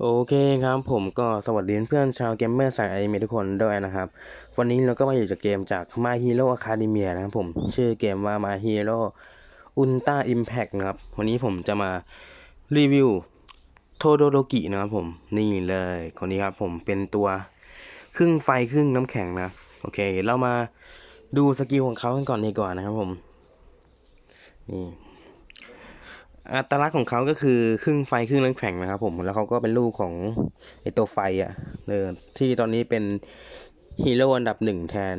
โอเคครับผมก็สวัสดีเพื่อนชาวเกมเมอร์สายอนิเมะทุกคนด้วยนะครับ วันนี้เราก็มาอยู่จากเกมจาก My Hero Academia นะครับผม ชื่อเกมว่า My Hero Ultra Impact นะครับ วันนี้ผมจะมารีวิวโทโดโรกินะครับผม นี่เลยคนนี้ครับผมเป็นตัวครึ่งไฟครึ่งน้ำแข็งนะ โอเค เรามาดูสกิลของเขากันก่อนดีกว่านะครับผม นี่ อัตลักษณ์ของเขาก็คือครึ่งไฟครึ่งน้ำแข็งนะครับ ผมแล้วเขาก็เป็นลูกของไอตัวไฟอะเออที่ตอนนี้เป็นฮีโร่อันดับหนึ่งแทน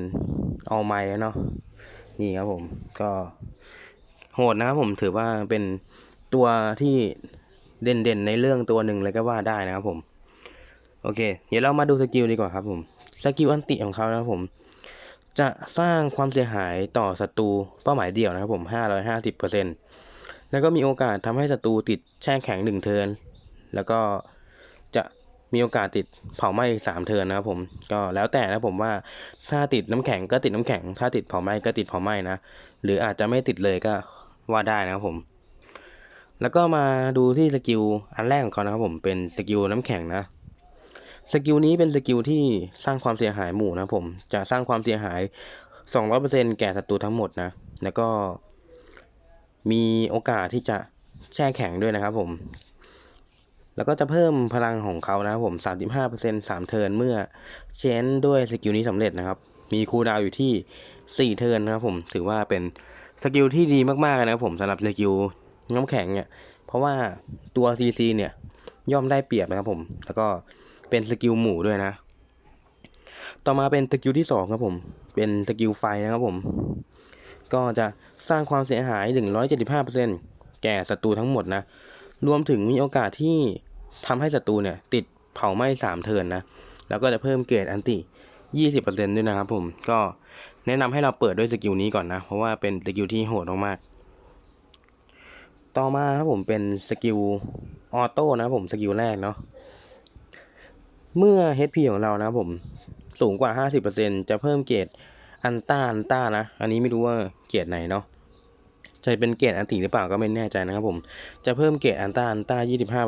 เอาไม้เนาะนี่ครับผมก็โหดนะครับผมถือว่าเป็นตัวที่เด่นๆในเรื่องตัวหนึ่งเลยก็ว่าได้นะครับผมโอเค เดี๋ยวเรามาดูสกิลดีกว่าครับผมสกิลอันติของเขานะครับผม จะสร้างความเสียหายต่อศัตรูเป้าหมายเดี่ยวนะครับผม 550%เปอร์เซ็นต์ แล้วก็มีโอกาสทำให้ศัตรูติดแช่แข็งหนึ่งเทินแล้วก็จะมีโอกาสติดเผาไหม้สามเทินนะครับผมก็แล้วแต่นะผมว่าถ้าติดน้ำแข็งก็ติดน้ำแข็ง ถ้าติดเผาไหม้ก็ติดเผาไหม้นะหรืออาจจะไม่ติดเลยก็ว่าได้นะครับผม แล้วก็มาดูที่สกิลอันแรกของเขานะครับผมเป็นสกิลน้ำแข็งนะสกิลนี้เป็นสกิลที่สร้างความเสียหายหมู่นะผมจะสร้างความเสียหาย 200%แก่ศัตรูทั้งหมดนะ แล้วก็ มีโอกาสที่จะแช่แข็งด้วยนะครับผม แล้วก็จะเพิ่มพลังของเขานะครับผม 35% 3 เทิร์นเมื่อเชนด้วยสกิลนี้สำเร็จนะครับ มีคูลดาวอยู่ที่ 4 เทิร์นนะครับผม ถือว่าเป็นสกิลที่ดีมากๆนะครับผมสำหรับสกิลน้ำแข็งเนี่ย เพราะว่าตัว CC เนี่ยย่อมได้เปรียบนะครับผม แล้วก็เป็นสกิลหมู่ด้วยนะ ต่อมาเป็นสกิลที่2ครับผม เป็นสกิลไฟนะครับผม ก็จะสร้างความเสียหาย 175%แก่ศัตรูทั้งหมดนะ รวมถึงมีโอกาสที่ทำให้ศัตรูเนี่ย ติดเผาไหม้3เทินนะ แล้วก็จะเพิ่มเกรดอันติ 20%ด้วยนะครับผม ก็แนะนำให้เราเปิดด้วยสกิลนี้ก่อนนะ เพราะว่าเป็นสกิลที่โหดมากๆต่อมาครับผมเป็นสกิลออโต้นะผมสกิลแรกเนาะ เมื่อ HP ของเรานะผมสูงกว่า 50%จะเพิ่มเกรด อันต้าอันต้านะ อันนี้ไม่รู้ว่าเกียรดไหนเนาะจะเป็นเกียรดอันติหรือเปล่าก็ไม่แน่ใจนะครับผม จะเพิ่มเกียรดอันต้าอันต้า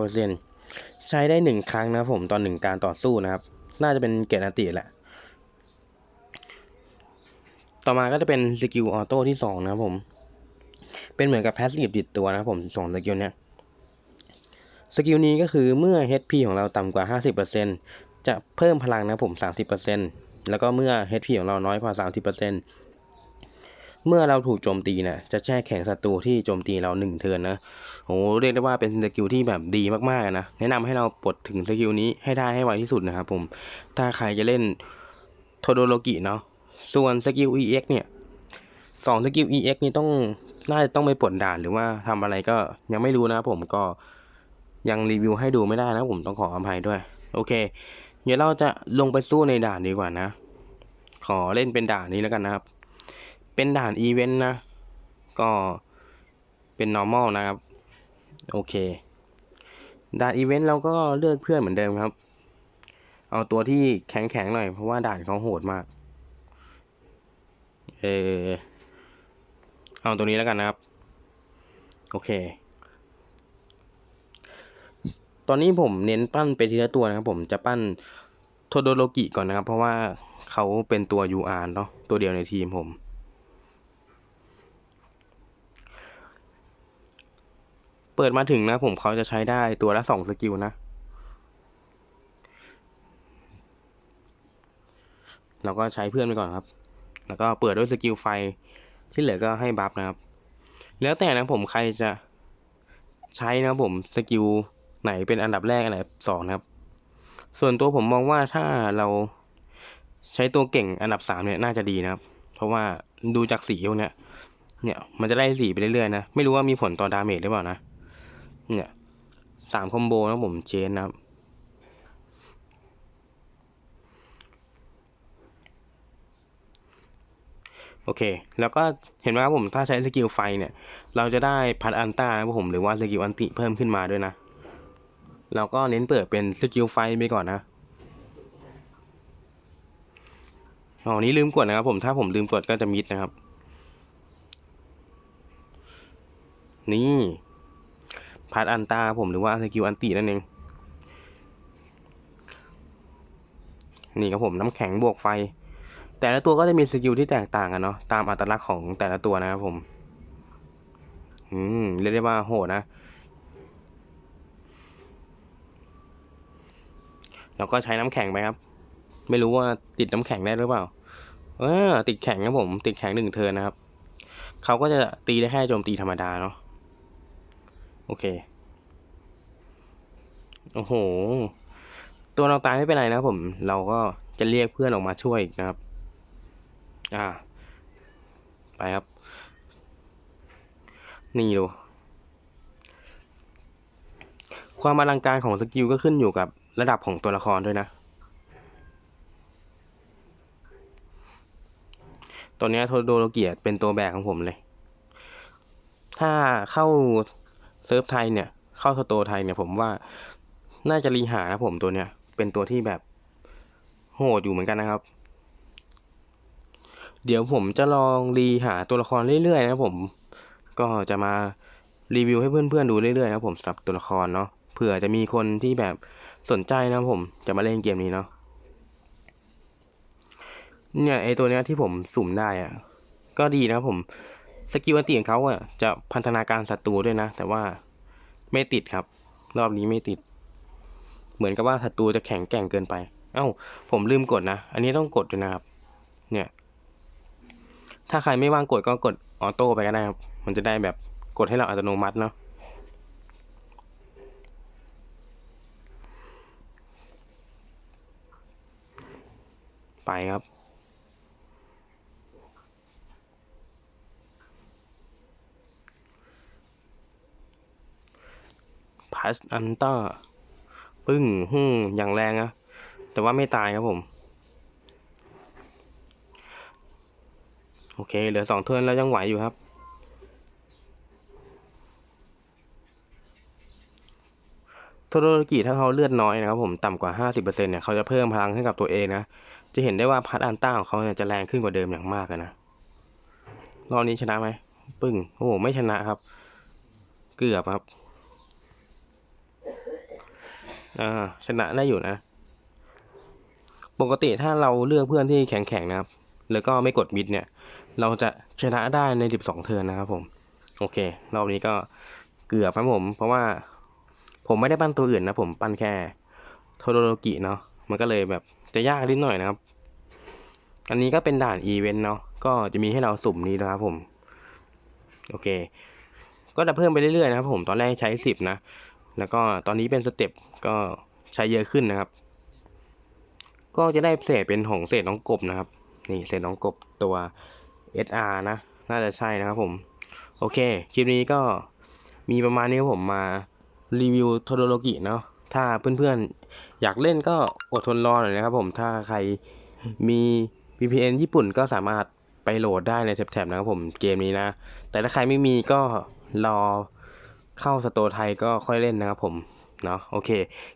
25%ใช้ได้หนึ่งครั้งนะผมตอนหนึ่งการต่อสู้นะครับ น่าจะเป็นเกียรดอันติแหละ ต่อมาก็จะเป็นสกิลออโต้ที่สองนะครับผม เป็นเหมือนกับแพสซีฟติดตัวนะครับผมสองสกิลเนี้ยสกิลนี้ก็คือเมื่อ HP ของเราต่ำกว่า 50%จะเพิ่มพลังนะครับผม 30% แล้วก็เมื่อ HP ของเราน้อยกว่า 30%เมื่อเราถูกโจมตีนี่ยจะแช่แข็งศัตรูที่โจมตีเราหนึ่งเทิร์นนะโอ้เรียกได้ว่าเป็นสกิลที่แบบดีมากๆนะ แนะนำให้เราปลดถึงสกิลนี้ให้ได้ให้ไวที่สุดนะครับผม ถ้าใครจะเล่นโทโดโรกิเนาะ ส่วนสกิล EX เนี่ยสองสกิล EX นี่ต้องน่าจะต้องไปปลดด่านหรือว่าทำอะไรก็ยังไม่รู้นะผมก็ยังรีวิวให้ดูไม่ได้นะผมต้องขออภัยด้วย โอเค เดี๋ยวเราจะลงไปสู้ในด่านดีกว่านะ ขอเล่นเป็นด่านนี้แล้วกันนะครับ เป็นด่านอีเวนต์นะ ก็เป็น normal นะครับ โอเค ด่านอีเวนต์เราก็เลือกเพื่อนเหมือนเดิมครับ เอาตัวที่แข็งๆหน่อยเพราะว่าด่านเขาโหดมาก เออเอาตัวนี้แล้วกันนะครับ โอเค ตอนนี้ผมเน้นปั้นไปทีละตัวนะครับผมจะปั้นโทโดโรกิก่อนนะครับ เพราะว่าเขาเป็นตัว UR เนาะตัวเดียวในทีมผม เปิดมาถึงนะผมเขาจะใช้ได้ตัวละสองสกิลนะ เราก็ใช้เพื่อนไปก่อนครับ แล้วก็เปิดด้วยสกิลไฟที่เหลือก็ให้บัฟนะครับ แล้วแต่นะผมใครจะใช้นะผมสกิล ไหนเป็นอันดับแรกอันดับสองนะครับ ส่วนตัวผมมองว่าถ้าเราใช้ตัวเก่งอันดับสามเนี่ยน่าจะดีนะครับ เพราะว่าดูจากสีพวกเนี้ยเนี่ยมันจะได้สีไปเรื่อยๆนะ ไม่รู้ว่ามีผลต่อดาเมจหรือเปล่านะ เนี่ยสามคอมโบนะผมเชนนะครับโอเค แล้วก็เห็นไหมครับผม ถ้าใช้สกิลไฟเนี่ย เราจะได้พัดอันต้านะครับผม หรือว่าสกิลอันติเพิ่มขึ้นมาด้วยนะ เราก็เน้นเปิดเป็นสกิลไฟไปก่อนนะอ๋อนี้ลืมกดนะครับผมถ้าผมลืมกดก็จะมิดนะครับ นี่พัดอันตาผมหรือว่าสกิลอันตินั่นเองนี่ครับผมน้ำแข็งบวกไฟ แต่ละตัวก็จะมีสกิลที่แตกต่างกันเนาะตามอัตลักษณ์ของแต่ละตัวนะครับผม อืมเรียกได้ว่าโหดนะ แล้วก็ใช้น้ำแข็งไปครับ ไม่รู้ว่าติดน้ำแข็งได้หรือเปล่าเออติดแข็งครับผม ติดแข็งหนึ่งเทินนะครับเขาก็จะตีได้แค่โจมตีธรรมดาเนาะโอเคโอ้โห ตัวเราตายไม่เป็นไรนะผม เราก็จะเรียกเพื่อนออกมาช่วยนะครับ อ่า ไปครับ นี่ดู ความอลังการของสกิลก็ขึ้นอยู่กับ ระดับของตัวละครด้วยนะ ตัวนี้โทโดโรเกียเป็นตัวแบกของผมเลย ถ้าเข้าเซิร์ฟไทยเนี่ย เข้าสโตไทยเนี่ยผมว่าน่าจะรีหานะผมตัวเนี้ย เป็นตัวที่แบบโหดอยู่เหมือนกันนะครับ เดี๋ยวผมจะลองรีหาตัวละครเรื่อยๆนะผม ก็จะมารีวิวให้เพื่อนๆดูเรื่อยๆนะผมสำหรับตัวละครเนาะเผื่อจะมีคนที่แบบ สนใจนะผมจะมาเล่นเกมนี้เนาะเนี่ยไอตัวเนี้ยที่ผมสุ่มได้อะก็ดีนะผมสกิลอันตีของเขาอะจะพันธนาการศัตรูด้วยนะ แต่ว่าไม่ติดครับ รอบนี้ไม่ติด เหมือนกับว่าศัตรูจะแข็งแกร่งเกินไป เอ้า ผมลืมกดนะ อันนี้ต้องกดด้วยนะครับ เนี่ย ถ้าใครไม่ว่างกดก็กดออโต้ไปก็ได้ครับ มันจะได้แบบกดให้เราอัตโนมัติเนาะ ไปครับพัสอันเต้าปึ้งฮึ่งอย่างแรงนะ แต่ว่าไม่ตายครับผม โอเค เหลือสองเทิร์นแล้วยังไหวอยู่ครับโทโรกิถ้าเขาเลือดน้อยนะครับผมต่ำกว่า 50%เนี่ยเขาจะเพิ่มพลังให้กับตัวเองนะ จะเห็นได้ว่าพัดอันต้าของเขาเนี่ยจะแรงขึ้นกว่าเดิมอย่างมากเลยนะรอบนี้ชนะไหมปึ้งโอ้โหไม่ชนะครับ เกือบครับอ่าชนะได้อยู่นะ ปกติถ้าเราเลือกเพื่อนที่แข็งๆนะครับ แล้วก็ไม่กดมิดเนี่ย เราจะชนะได้ใน 12 เทิร์นนะครับผม โอเค รอบนี้ก็เกือบครับผม เพราะว่าผมไม่ได้ปั้นตัวอื่นนะผมปั้นแค่โทโดโรกิเนาะ มันก็เลยแบบจะยากนิดหน่อยนะครับ อันนี้ก็เป็นด่านอีเวนต์เนาะก็จะมีให้เราสุ่มนี้นะครับผม โอเค ก็จะเพิ่มไปเรื่อยๆนะครับผมตอนแรกใช้สิบนะ แล้วก็ตอนนี้เป็นสเต็ปก็ใช้เยอะขึ้นนะครับ ก็จะได้เศษเป็นของเศษน้องกบนะครับ นี่เศษน้องกบตัว SR นะ น่าจะใช่นะครับผม โอเค คลิปนี้ก็มีประมาณนี้ครับผมมารีวิวโทโดโรกิเนาะถ้าเพื่อนๆ อยากเล่นก็อดทนรอหน่อยนะครับผมถ้าใครมี VPN ญี่ปุ่นก็สามารถไปโหลดได้ในแท็บๆนะครับผมเกมนี้นะ แต่ถ้าใครไม่มีก็รอเข้าสโตร์ไทยก็ค่อยเล่นนะครับผมเนาะโอเค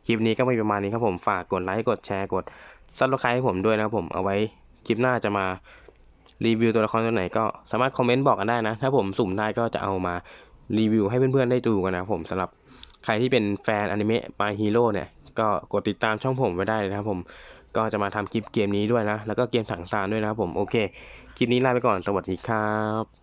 คลิปนี้ก็มีประมาณนี้ครับผมฝากกดไลค์กดแชร์กดซับสไครต์ให้ผมด้วยนะครับผมเอาไว้คลิปหน้าจะมารีวิวตัวละครตัวไหนก็สามารถคอมเมนต์บอกกันได้นะ ถ้าผมสุ่มได้ก็จะเอามารีวิวให้เพื่อนๆได้ดูกันนะครับผมสำหรับใครที่เป็นแฟนอนิเมะ My Hero เนี่ย ก็กดติดตามช่องผมไว้ได้เลยนะครับผมก็จะมาทำคลิปเกมนี้ด้วยนะ แล้วก็เกมถังซานด้วยนะครับผม โอเค คลิปนี้ลาไปก่อน สวัสดีครับ